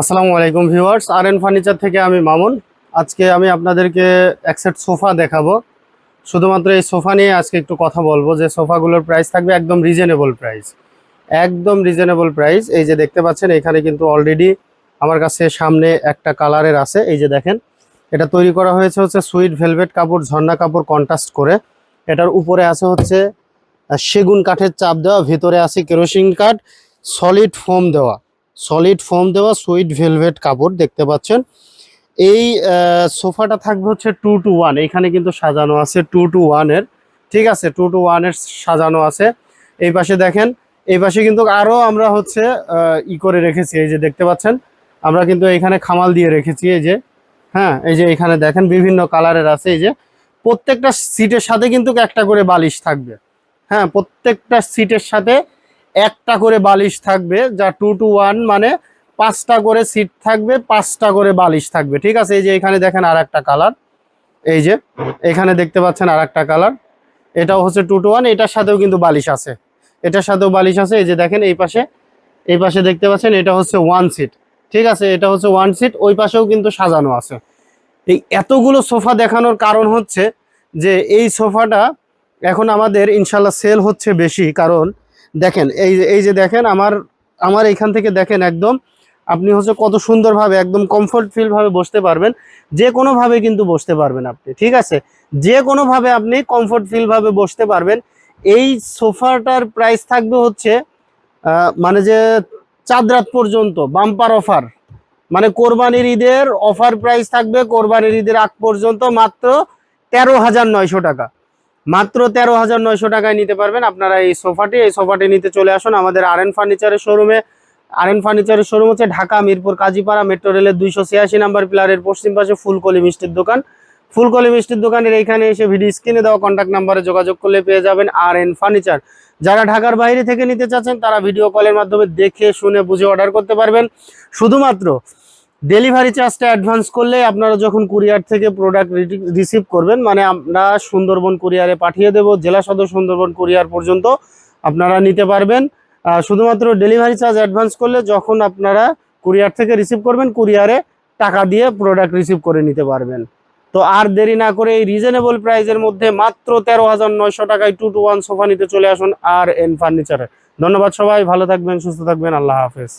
আসসালামু আলাইকুম ভিউয়ার্স আর N furniture থেকে আমি মামুন। আজকে আমি আপনাদেরকে এক সেট সোফা দেখাবো। শুধুমাত্র এই সোফা নিয়ে আজকে একটু কথা বলব যে সোফাগুলোর প্রাইস থাকবে একদম রিজনেবল প্রাইস একদম রিজনেবল প্রাইস এই যে দেখতে পাচ্ছেন, এখানে কিন্তু অলরেডি আমার কাছে সামনে একটা কালারের আছে। এই যে দেখেন, এটা তৈরি করা হয়েছে হচ্ছে সুইট ভেলভেট কাপড়, ঝর্ণা কাপড় কন্ট্রাস্ট করে। এটার উপরে আছে হচ্ছে সেগুন কাঠের চাপ দেওয়া, ভিতরে আছে কেরোসিন কাঠ সলিড ফোম দেওয়া। সলিড ফোম দেওয়া সুইট ভেলভেট কাপড় দেখতে পাচ্ছেন। এই সোফাটা থাকবে হচ্ছে টু টু ওয়ান। এখানে কিন্তু সাজানো আছে টু টু ওয়ানের ঠিক আছে, টু টু ওয়ানের সাজানো আছে। এই পাশে দেখেন, এই পাশে কিন্তু আরও আমরা হচ্ছে ই করে রেখেছি। এই যে দেখতে পাচ্ছেন, আমরা কিন্তু এখানে খামাল দিয়ে রেখেছি। এই যে হ্যাঁ এই যে এখানে দেখেন, বিভিন্ন কালারের আছে। এই যে, প্রত্যেকটা সিটের সাথে কিন্তু একটা করে বালিশ থাকবে। হ্যাঁ প্রত্যেকটা সিটের সাথে একটা করে বালিশ থাকবে, যা টু টু ওয়ান মানে পাঁচটা করে সিট থাকবে, পাঁচটা করে বালিশ থাকবে, ঠিক আছে? এই যে এখানে দেখেন আর একটা কালার এই যে এখানে দেখতে পাচ্ছেন আর একটা কালার এটাও হচ্ছে টু টু ওয়ান এটার সাথেও কিন্তু বালিশ আছে, এটার সাথেও বালিশ আছে, এই যে দেখেন এই পাশে এই পাশে দেখতে পাচ্ছেন এটা হচ্ছে ওয়ান সিট ঠিক আছে? এটা হচ্ছে ওয়ান সিট ওই পাশেও কিন্তু সাজানো আছে। এই এতগুলো সোফা দেখানোর কারণ হচ্ছে যে এই সোফাটা এখন আমাদের ইনশাল্লাহ সেল হচ্ছে বেশি, কারণ দেখেন, এই এই যে দেখেন, আমার আমার এখান থেকে দেখেন একদম, আপনি হচ্ছে কত সুন্দরভাবে, একদম কমফোর্ট ফিল ভাবে বসতে পারবেন। যে কোনোভাবে কিন্তু বসতে পারবেন আপনি, ঠিক আছে? যে কোনোভাবে আপনি কমফোর্ট ফিল ভাবে বসতে পারবেন। এই সোফাটার প্রাইস থাকবে হচ্ছে মানে যে চাঁদ রাত পর্যন্ত বাম্পার অফার মানে কোরবানির ঈদের অফার প্রাইস থাকবে কোরবানির ঈদের আগ পর্যন্ত মাত্র তেরো হাজার নয়শো টাকা। মাত্র তেরো হাজার নয়শো টাকায় নিতে পারবেন। আপনারা এই সোফাটি এই সোফাটি নিতে চলে আসুন আমাদের আর এন ফার্নিচারের শোরুমে। আর এন ফার্নিচারের শোরুম হচ্ছে ঢাকা, মিরপুর, কাজীপাড়া, মেট্রো রেলের দুইশো ছিয়াশি নাম্বার পিলারের পশ্চিম পাশে ফুলকলি মিষ্টির দোকান। ফুলকলি মিষ্টির দোকানের এইখানে এসে ভিডিও স্ক্রিনে দেওয়া কন্ট্যাক্ট নাম্বারে যোগাযোগ করলে পেয়ে যাবেন আর এন ফার্নিচার। যারা ঢাকার বাইরে থেকে নিতে চাচ্ছেন, তারা ভিডিও কলের মাধ্যমে দেখে, শুনে, বুঝে অর্ডার করতে পারবেন। শুধুমাত্র ডেলিভারি চার্জটা অ্যাডভান্স করলে আপনারা যখন কুরিয়ার থেকে প্রোডাক্ট রিসিভ করবেন মানে আমরা সুন্দরবন কুরিয়ারে পাঠিয়ে দেব, জেলা সদর সুন্দরবন কুরিয়ার পর্যন্ত আপনারা নিতে পারবেন। শুধুমাত্র ডেলিভারি চার্জ অ্যাডভান্স করলে যখন আপনারা কুরিয়ার থেকে রিসিভ করবেন কুরিয়ারে টাকা দিয়ে প্রোডাক্ট রিসিভ করে নিতে পারবেন। তো আর দেরি না করে এই রিজনেবল প্রাইজের মধ্যে মাত্র তেরো হাজার নয়শো টাকায় টু টু ওয়ান সোফা নিতে চলে আসুন আর এন ফার্নিচারে ধন্যবাদ সবাই, ভালো থাকবেন, সুস্থ থাকবেন, আল্লাহ হাফেজ।